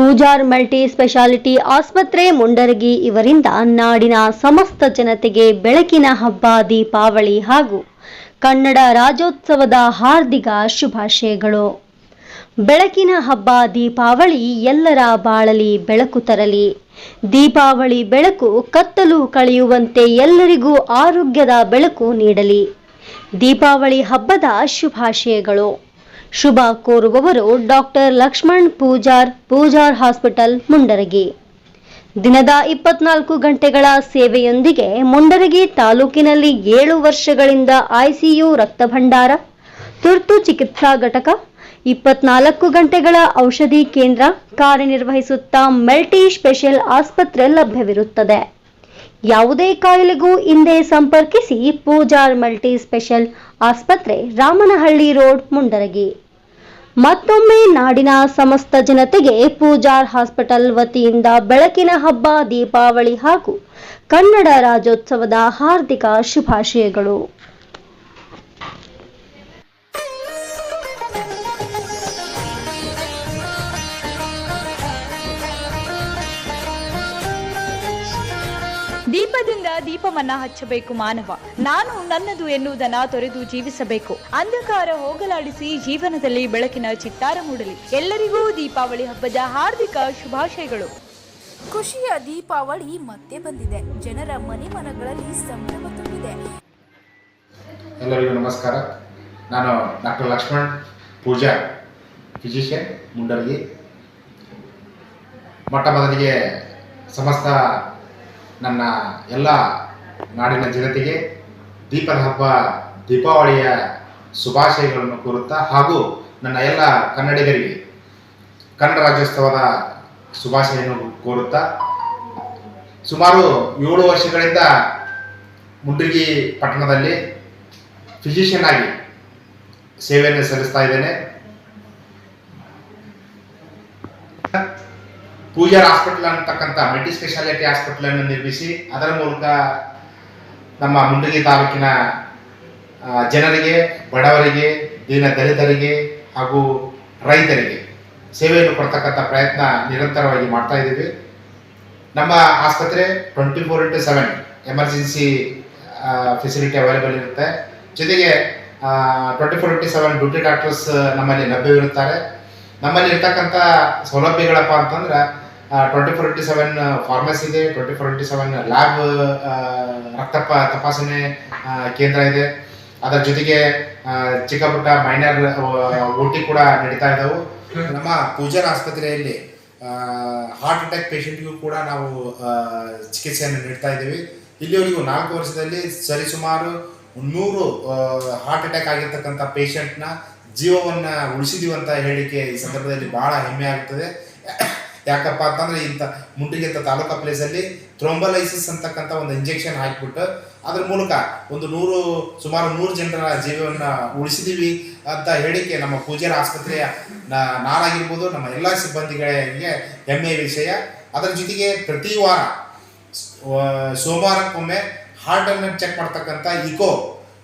Pujar multi speciality ಆಸ್ಪತ್ರೆ ಮುಂಡರಗಿ ಇವರಿಂದ ನಾಡಿನ ಸಮಸ್ತ ಜನತೆಗೆ ಬೆಳಕಿನ ಹಬ್ಬ, ದೀಪಾವಳಿ ಹಾಗೂ ಕನ್ನಡ ರಾಜ್ಯೋತ್ಸವದ ಹಾರ್ದಿಕ ಶುಭಾಶಯಗಳು. ಬೆಳಕಿನ ಹಬ್ಬ, ದೀಪಾವಳಿ ಎಲ್ಲರ ಬಾಳಲಿ ಬೆಳಕು ತರಲಿ. ದೀಪಾವಳಿ ಬೆಳಕು ಕತ್ತಲು ಕಳೆಯುವಂತೆ ಎಲ್ಲರಿಗೂ ಆರೋಗ್ಯದ ಬೆಳಕು ನೀಡಲಿ. ದೀಪಾವಳಿ ಹಬ್ಬದ ಶುಭಾಶಯಗಳು. ಶುಭ ಕೋರುವವರು ಡಾಕ್ಟರ್ ಲಕ್ಷ್ಮಣ್ ಪೂಜಾರ್ ಪೂಜಾರ್ ಹಾಸ್ಪಿಟಲ್, ಮುಂಡರಗಿ. ದಿನದ ಇಪ್ಪತ್ನಾಲ್ಕು ಗಂಟೆಗಳ ಸೇವೆಯೊಂದಿಗೆ ಮುಂಡರಗಿ ತಾಲೂಕಿನಲ್ಲಿ ಏಳು ವರ್ಷಗಳಿಂದ ಐಸಿಯು ರಕ್ತ ಭಂಡಾರ, ತುರ್ತು ಚಿಕಿತ್ಸಾ ಘಟಕ, ಇಪ್ಪತ್ನಾಲ್ಕು ಗಂಟೆಗಳ ಔಷಧಿ ಕೇಂದ್ರ ಕಾರ್ಯನಿರ್ವಹಿಸುತ್ತಾ ಮಲ್ಟಿ ಸ್ಪೆಷಲ್ ಆಸ್ಪತ್ರೆ ಲಭ್ಯವಿರುತ್ತದೆ. ಯಾವುದೇ ಕಾಯಿಲೆಗೂ ಹಿಂದೆ ಸಂಪರ್ಕಿಸಿ ಪೂಜಾರ್ ಮಲ್ಟಿ ಸ್ಪೆಷಲ್ ಆಸ್ಪತ್ರೆ ರಾಮನಹಳ್ಳಿ ರೋಡ್ ಮುಂಡರಗಿ. ಮತ್ತೊಮ್ಮೆ ನಾಡಿನ ಸಮಸ್ತ ಜನತೆಗೆ ಪೂಜಾರ್ ಹಾಸ್ಪಿಟಲ್ ವತಿಯಿಂದ ಬೆಳಕಿನ ಹಬ್ಬ, ದೀಪಾವಳಿ ಹಾಗೂ ಕನ್ನಡ ರಾಜ್ಯೋತ್ಸವದ ಹಾರ್ದಿಕ ಶುಭಾಶಯಗಳು. ದೀಪವನ್ನ ಹಚ್ಚಬೇಕು ಮಾನವ. ನಾನು ನನ್ನದು ಎನ್ನುವುದನ್ನ ತೊರೆದು ಜೀವಿಸಬೇಕು. ಅಂಧಕಾರ ಹೋಗಲಾಡಿಸಿ ಜೀವನದಲ್ಲಿ ಬೆಳಕಿನ ಚಿತ್ತಾರ ಮೂಡಲಿ. ಎಲ್ಲರಿಗೂ ದೀಪಾವಳಿ ಹಬ್ಬದ ಹಾರ್ದಿಕ ಶುಭಾಶಯಗಳು. ಖುಷಿಯ ದೀಪಾವಳಿ ಮತ್ತೆ ಬಂದಿದೆ. ಜನರ ಮನೆ ಮನಗಳಲ್ಲಿ ಸಂಭ್ರಮ ತುಂಬಿದೆ. ಎಲ್ಲರಿಗೂ ನಮಸ್ಕಾರ. ನಾನು ಡಾಕ್ಟರ್ ಲಕ್ಷ್ಮಣ್ ಪೂಜಾ ಫಿಸಿಷಿಯನ್ ಮುಂಡರಗಿ. ಮೊಟ್ಟ ಮೊದಲಿಗೆ ಸಮಸ್ತ ನನ್ನ ಎಲ್ಲ ನಾಡಿನ ಜನತೆಗೆ ದೀಪದ ಹಬ್ಬ, ದೀಪಾವಳಿಯ ಶುಭಾಶಯಗಳನ್ನು ಕೋರುತ್ತಾ ಹಾಗೂ ನನ್ನ ಎಲ್ಲ ಕನ್ನಡಿಗರಿಗೆ ಕನ್ನಡ ರಾಜ್ಯೋತ್ಸವದ ಶುಭಾಶಯವನ್ನು ಕೋರುತ್ತಾ ಸುಮಾರು ಏಳು ವರ್ಷಗಳಿಂದ ಮುಂಡ್ರಿಗಿ ಪಟ್ಟಣದಲ್ಲಿ ಫಿಸಿಷಿಯನ್ ಆಗಿ ಸೇವೆಯನ್ನು ಸಲ್ಲಿಸ್ತಾ ಇದ್ದೇನೆ. ಪೂಜಾರ್ ಹಾಸ್ಪಿಟಲ್ ಅಂತಕ್ಕಂಥ ಮಲ್ಟಿ ಸ್ಪೆಷಾಲಿಟಿ ಹಾಸ್ಪಿಟಲ್ ಅನ್ನು ನಿರ್ಮಿಸಿ, ಅದರ ಮೂಲಕ ನಮ್ಮ ಮುಂಡಗಿ ತಾಲೂಕಿನ ಜನರಿಗೆ, ಬಡವರಿಗೆ, ದೀನ ದಲಿತರಿಗೆ ಹಾಗೂ ರೈತರಿಗೆ ಸೇವೆಯನ್ನು ಕೊಡ್ತಕ್ಕಂಥ ಪ್ರಯತ್ನ ನಿರಂತರವಾಗಿ ಮಾಡ್ತಾ ಇದ್ದೀವಿ. ನಮ್ಮ ಆಸ್ಪತ್ರೆ twenty four into seven emergency facility available ಇರುತ್ತೆ. ಜೊತೆಗೆ twenty four into seven duty doctors ನಮ್ಮಲ್ಲಿ ಲಭ್ಯವಿರುತ್ತಾರೆ. ನಮ್ಮಲ್ಲಿ ಇರ್ತಕ್ಕಂಥ ಸೌಲಭ್ಯಗಳಪ್ಪ ಅಂತಂದ್ರೆ twenty four into seven pharmacy ಇದೆ twenty four into seven lab ರಕ್ತ ತಪಾಸಣೆ ಕೇಂದ್ರ ಇದೆ. ಅದರ ಜೊತೆಗೆ ಚಿಕ್ಕ ಪುಟ್ಟ ಮೈನರ್ ಓಟಿ ಕೂಡ ನಡೀತಾ ಇದ್ದಾವೆ ನಮ್ಮ ಪೂಜಾರ್ ಆಸ್ಪತ್ರೆಯಲ್ಲಿ ಹಾರ್ಟ್ ಅಟ್ಯಾಕ್ ಪೇಷಂಟ್ಗೂ ಕೂಡ ನಾವು ಚಿಕಿತ್ಸೆಯನ್ನು ನೀಡ್ತಾ ಇದ್ದೀವಿ. ಇಲ್ಲಿವರೆಗೂ ನಾಲ್ಕು ವರ್ಷದಲ್ಲಿ ಸರಿಸುಮಾರು ನೂರು ಹಾರ್ಟ್ ಅಟ್ಯಾಕ್ ಆಗಿರ್ತಕ್ಕಂಥ ಪೇಷಂಟ್ನ ಜೀವವನ್ನ ಅಂತ ಹೇಳಿಕೆ ಈ ಸಂದರ್ಭದಲ್ಲಿ ಬಹಳ ಹೆಮ್ಮೆ ಆಗ್ತದೆ. ಯಾಕಪ್ಪ ಅಂತಂದ್ರೆ ಇಂಥ ಮುಂಡಿಗೆ ಅಂತ ತಾಲೂಕಾ ಪ್ಲೇಸಲ್ಲಿ ಥ್ರೋಂಬಲೈಸಿಸ್ ಅಂತಕ್ಕಂಥ ಒಂದು ಇಂಜೆಕ್ಷನ್ ಹಾಕಿಬಿಟ್ಟು ಅದ್ರ ಮೂಲಕ ಒಂದು ನೂರು, ಸುಮಾರು ನೂರು ಜನರ ಜೀವವನ್ನ ಉಳಿಸಿದೀವಿ ಅಂತ ಹೇಳಿಕೆ ನಮ್ಮ ಪೂಜಾರ ಆಸ್ಪತ್ರೆಯ ನಾನಾಗಿರ್ಬೋದು, ನಮ್ಮ ಎಲ್ಲ ಸಿಬ್ಬಂದಿಗಳಿಗೆ ಹೆಮ್ಮೆಯ ವಿಷಯ. ಅದರ ಜೊತೆಗೆ ಪ್ರತಿ ವಾರ ಸೋಮವಾರಕ್ಕೊಮ್ಮೆ ಅನ್ನು ಚೆಕ್ ಮಾಡ್ತಕ್ಕಂಥ ಇಕೋ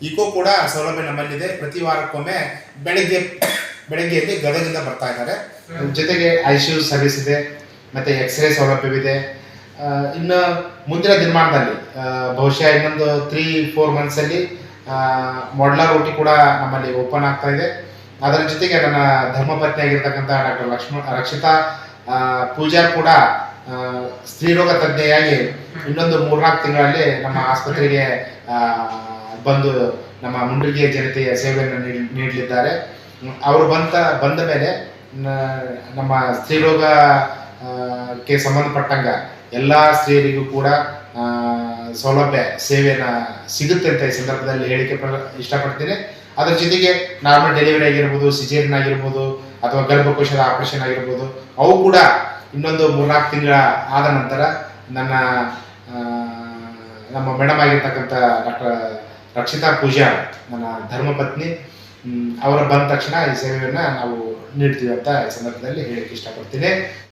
ಇಕೋ ಕೂಡ ಸೌಲಭ್ಯ ನಮ್ಮಲ್ಲಿದೆ. ಪ್ರತಿ ವಾರಕ್ಕೊಮ್ಮೆ ಬೆಳಗ್ಗೆ ಬೆಳಗ್ಗೆಯಲ್ಲಿ ಗದಗದಿಂದ ಬರ್ತಾ ಇದ್ದಾರೆ. ಜೊತೆಗೆ ಐ ಸಿ ಯು ಸರ್ವಿಸ್ ಇದೆ, ಮತ್ತೆ ಎಕ್ಸ್ರೇ ಸೌಲಭ್ಯವಿದೆ. ಇನ್ನು ಮುಂದಿನ ದಿನಮಾನದಲ್ಲಿ ಬಹುಶಃ ಇನ್ನೊಂದು ತ್ರೀ ಫೋರ್ ಮಂತ್ಸಲ್ಲಿ ಮಾಡ್ಲಾರ್ ಓಟಿ ಕೂಡ ನಮ್ಮಲ್ಲಿ ಓಪನ್ ಆಗ್ತಾ ಇದೆ. ಅದರ ಜೊತೆಗೆ ನನ್ನ ಧರ್ಮಪತ್ನಿ ಆಗಿರ್ತಕ್ಕಂಥ ಡಾಕ್ಟರ್ ಲಕ್ಷ್ಮಣ, ರಕ್ಷಿತಾ ಪೂಜಾರ್ ಕೂಡ ಸ್ತ್ರೀರೋಗ ತಜ್ಞೆಯಾಗಿ ಇನ್ನೊಂದು ಮೂರ್ನಾಲ್ಕು ತಿಂಗಳಲ್ಲಿ ನಮ್ಮ ಆಸ್ಪತ್ರೆಗೆ ಬಂದು ನಮ್ಮ ಮುಂಡ್ರಿಗೆಯ ಜನತೆಯ ಸೇವೆಯನ್ನು ನೀಡ್- ನೀಡಲಿದ್ದಾರೆ. ಅವರು ಬಂತ, ಬಂದ ಮೇಲೆ ನಮ್ಮ ಸ್ತ್ರೀರೋಗಕ್ಕೆ ಸಂಬಂಧಪಟ್ಟಂಗ ಎಲ್ಲ ಸ್ತ್ರೀಯರಿಗೂ ಕೂಡ ಸೌಲಭ್ಯ, ಸೇವೆನ ಸಿಗುತ್ತೆ ಅಂತ ಈ ಸಂದರ್ಭದಲ್ಲಿ ಹೇಳಿಕೆ ಇಷ್ಟಪಡ್ತೀನಿ. ಅದರ ಜೊತೆಗೆ ನಾರ್ಮಲ್ ಡೆಲಿವರಿ ಆಗಿರ್ಬೋದು, ಸಿಜೇರಿಯನ್ ಆಗಿರ್ಬೋದು, ಅಥವಾ ಗರ್ಭಕೋಶದ ಆಪರೇಷನ್ ಆಗಿರ್ಬೋದು, ಅವು ಕೂಡ ಇನ್ನೊಂದು ಮೂರ್ನಾಲ್ಕು ತಿಂಗಳ ಆದ ನಂತರ ನನ್ನ ನಮ್ಮ ಮೇಡಮ್ ಆಗಿರ್ತಕ್ಕಂಥ ಡಾಕ್ಟರ್ ರಕ್ಷಿತಾ ಪೂಜಾ ನನ್ನ ಧರ್ಮಪತ್ನಿ ಅವರು ಬಂದ ತಕ್ಷಣ ಈ ಸೇವೆಯನ್ನು ನಾವು ನೀಡ್ತೀವಿ ಅಂತ ಈ ಸಂದರ್ಭದಲ್ಲಿ ಹೇಳಕ್ಕೆ ಇಷ್ಟಪಡ್ತೀನಿ.